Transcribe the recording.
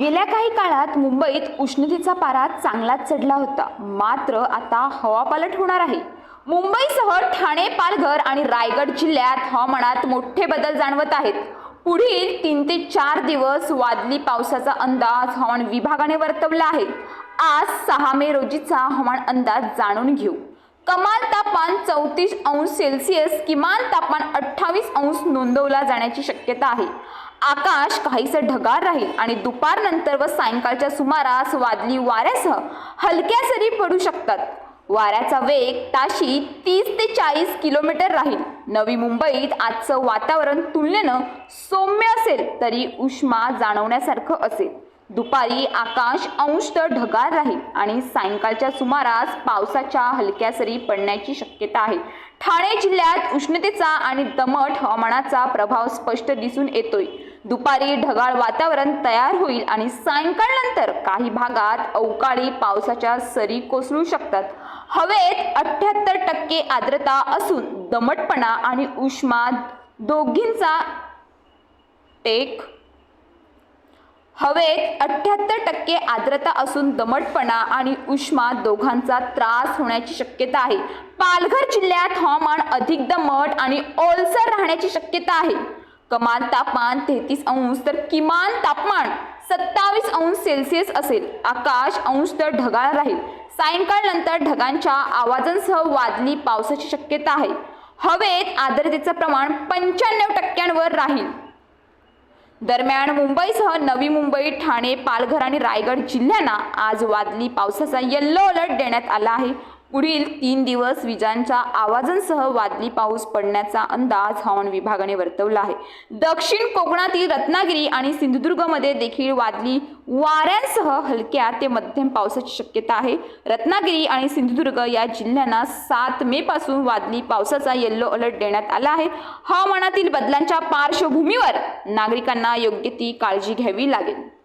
गेल्या काही काळात मुंबईत उष्णतेचा पारा चांगलाच चढला होता. मात्र आता हवापालट होणार आहे. मुंबईसह ठाणे पालघर आणि रायगड जिल्ह्यात हवामानात मोठे बदल जाणवत आहेत. पुढील तीन ते चार दिवस वादली पावसाचा अंदाज हवामान विभागाने वर्तवला आहे. आज सहा मे रोजीचा हवामान अंदाज जाणून घेऊ. कमाल तापमान चौतीस अंश सेल्सिअस किमान तापमान अठ्ठावीस अंश नोंदवला जाण्याची शक्यता आहे. आकाश काहीसं ढगाळ राहील आणि दुपारनंतर व सायंकाळच्या सुमारास वादली वाऱ्यासह हलक्या सरी पडू शकतात. वाऱ्याचा वेग ताशी तीस ते चाळीस किलोमीटर राहील. नवी मुंबईत आजचं वातावरण तुलनेनं सौम्य असेल तरी उष्मा जाणवण्यासारखं असेल. दुपारी आकाश अंशतः ढगाळ राहील आणि सायंकाळच्या सुमारास पावसाच्या हलक्या सरी पडण्याची शक्यता आहे. ठाणे जिल्ह्यात उष्णतेचा आणि दमट हवामानाचा प्रभाव स्पष्ट दिसून येतोय. दुपारी ढगाळ वातावरण तयार होईल आणि सायंकाळनंतर काही भागात अवकाळी पावसाच्या सरी कोसळू शकतात. हवेत अठ्ठ्याहत्तर टक्के आर्द्रता असून दमटपणा आणि उष्मा दोघींचा टेक हवेत अठ्ठ्याहत्तर टक्के आर्द्रता असून दमटपणा आणि उष्मा दोघांचा त्रास होण्याची शक्यता आहे. पालघर जिल्ह्यात हवामान अधिक दमट आणि ओलसर राहण्याची शक्यता आहे. कमाल तापमान तेहतीस अंश तर किमान तापमान सत्तावीस अंश सेल्सिअस असेल. आकाश अंश तर ढगाळ राहील. सायंकाळ नंतर ढगांच्या आवाजांसह वादली पावसाची शक्यता आहे. हवेत आर्द्रतेचं प्रमाण पंच्याण्णव टक्क्यांवर राहील. दरम्यान मुंबईसह नवी मुंबई ठाणे पालघर आणि रायगड जिल्ह्यांना आज वादळी पावसाचा येल्लो अलर्ट देण्यात आला आहे. पुढील तीन दिवस विजांच्या आवाजांसह वादळी पाऊस पडण्याचा अंदाज हवामान विभागाने वर्तवला आहे. दक्षिण कोकणातील रत्नागिरी आणि सिंधुदुर्गमध्ये देखील वादळी वाऱ्यांसह हलक्या ते मध्यम पावसाची शक्यता आहे. रत्नागिरी आणि सिंधुदुर्ग या जिल्ह्यांना सात मे पासून वादळी पावसाचा येल्लो अलर्ट देण्यात आला आहे. हवामानातील बदलांच्या पार्श्वभूमीवर नागरिकांना योग्य ती काळजी घ्यावी लागेल.